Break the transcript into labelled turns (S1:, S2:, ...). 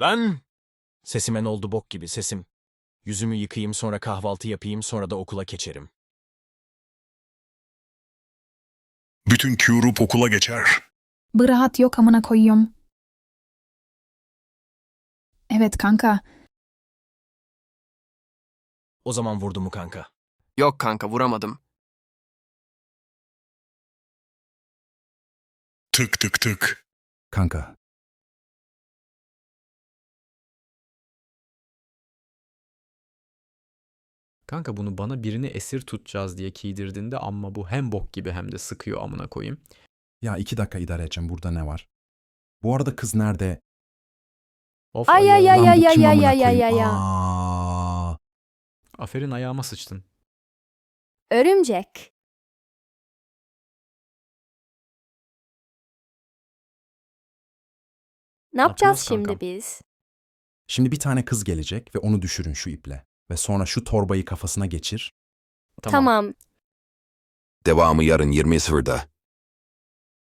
S1: Lan! Sesime ne oldu bok gibi sesim. Yüzümü yıkayayım sonra kahvaltı yapayım sonra da okula geçerim.
S2: Bütün Q-Rup okula geçer.
S3: Bir rahat yok amına koyuyorum. Evet kanka.
S1: O zaman vurdu mu kanka?
S4: Yok kanka vuramadım.
S2: Tık tık tık.
S5: Kanka.
S6: Kanka bunu bana birini esir tutacağız diye giydirdiğinde amma bu hem bok gibi hem de sıkıyor amına koyayım.
S5: Ya iki dakika idare edeceğim. Burada ne var? Bu arada kız nerede?
S6: Of
S7: Ay ay ay
S5: Lan bu
S7: ay
S5: kim
S7: ay
S5: amına
S7: ay ay
S5: koyayım?
S7: ay ay.
S5: Aa,
S6: Aferin ayağıma sıçtın.
S7: Örümcek. Ne yapacağız
S6: yapıyoruz
S7: şimdi
S6: kankam?
S7: biz?
S5: Şimdi bir tane kız gelecek ve onu düşürün şu iple. Ve sonra şu torbayı kafasına geçir.
S6: Tamam.
S7: Tamam.
S8: Devamı yarın 20.00'da.